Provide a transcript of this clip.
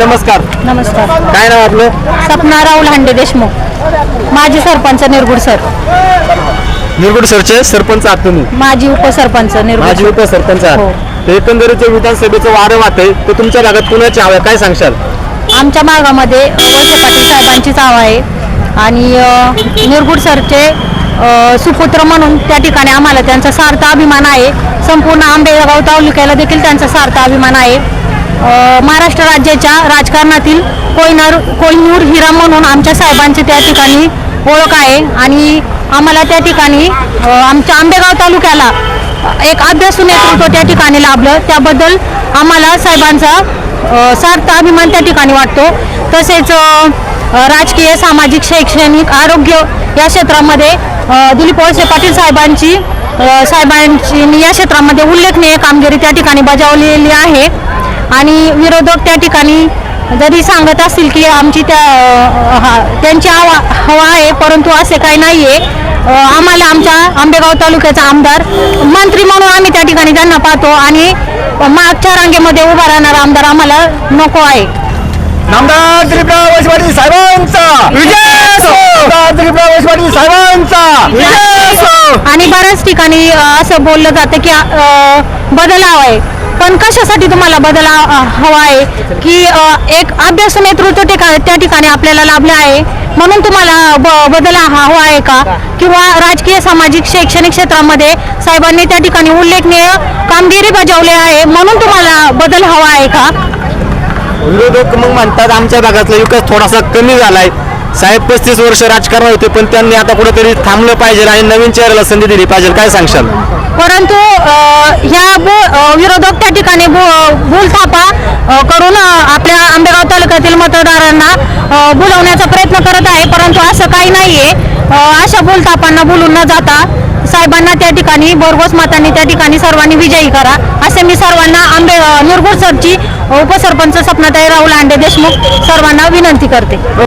ताई नमस्कार. नमस्कार. काय नाव आपलं? सपना राहुल हांडे देशमुख. माजी सरपंच निरगुड सर. निरगुड सरचे सरपंच आहात तुम्ही? माजी उपसरपंच माझी निरगुड उपसरपंच हो. आहात. ते एकंदरीत जे विधानसभेचं वारं वाहत आहे ते तुमच्या भागात कुणाची हवं? काय सांगशाल? आमच्या भागामध्ये वळसे पाटील साहेबांची चाव आहे. आणि अ, निरगुड सरचे अ, सुपुत्र म्हणून त्या ठिकाणी आम्हाला त्यांचा सार्थ अभिमान आहे. संपूर्ण आंबेगाव तालुक्याला देखील त्यांचा सार्थ अभिमान आहे. महाराष्ट्र राज्याच्या राजकारणातील कोयनर कोहिनूर हिरा म्हणून आमच्या साहेबांची त्या ठिकाणी ओळख आहे. आणि आम्हाला त्या ठिकाणी आमच्या आंबेगाव तालुक्याला एक अभ्यासू नेतृत्व त्या ठिकाणी लाभलं. त्याबद्दल आम्हाला साहेबांचा सार्थ अभिमान त्या ठिकाणी वाटतो. तसेच राजकीय सामाजिक शैक्षणिक आरोग्य या क्षेत्रामध्ये दिलीप वळसे पाटील साहेबांची साहेबांची या क्षेत्रामध्ये उल्लेखनीय कामगिरी त्या ठिकाणी बजावलेली आहे. आणि विरोधक त्या ठिकाणी जरी सांगत असतील की आमची त्या हा, त्यांची हवा हवा आहे परंतु असे काही नाही आहे आम्हाला आमच्या आंबेगाव तालुक्याचा आमदार मंत्री म्हणून आम्ही त्या ठिकाणी त्यांना पाहतो आणि मागच्या रांगेमध्ये उभा राहणारा आमदार आम्हाला नको आहे. नामदार साहेबांचा. विजय असो नामदार दिलीपराव वैश्वाडी साहेबांचा विजय असो आणि बऱ्याच ठिकाणी असं बोललं जातं की बदल हवा आहे. पण कशासाठी तुम्हाला बदल हवा आहे? की एक अभ्यास नेतृत्व ठिका त्या ठिकाणी आपल्याला लाभलं आहे. म्हणून तुम्हाला ब बदल हा- हवा आहे का? किंवा राजकीय सामाजिक शैक्षणिक क्षेत्रामध्ये साहेबांनी त्या ठिकाणी उल्लेखनीय कामगिरी बजावली आहे. म्हणून तुम्हाला बदल हवा आहे का? विरोधक मग म्हणतात आमच्या भागातला विकास थोडासा कमी झालाय. साहेब पस्तीस वर्ष राजकारण होते पण त्यांनी आता कुठेतरी थांबलं पाहिजे आणि नवीन चेहऱ्याला संधी दिली पाहिजे. काय सांगशाल? परंतु ह्या विरोधक त्या ठिकाणी भू- भूलथापा करून आपल्या आंबेगाव तालुक्यातील मतदारांना अ, बोलवण्याचा प्रयत्न करत आहे. परंतु असं काही नाहीये. अशा भूलथापांना बोलून न जाता साहेबांना त्या ठिकाणी बोरगोस मातांनी त्या ठिकाणी सर्वांनी विजयी करा. असे मी सर्वांना आंबे निरगुड सरची उपसरपंच सपनाताई राहुल आंडे देशमुख सर्वांना विनंती करते.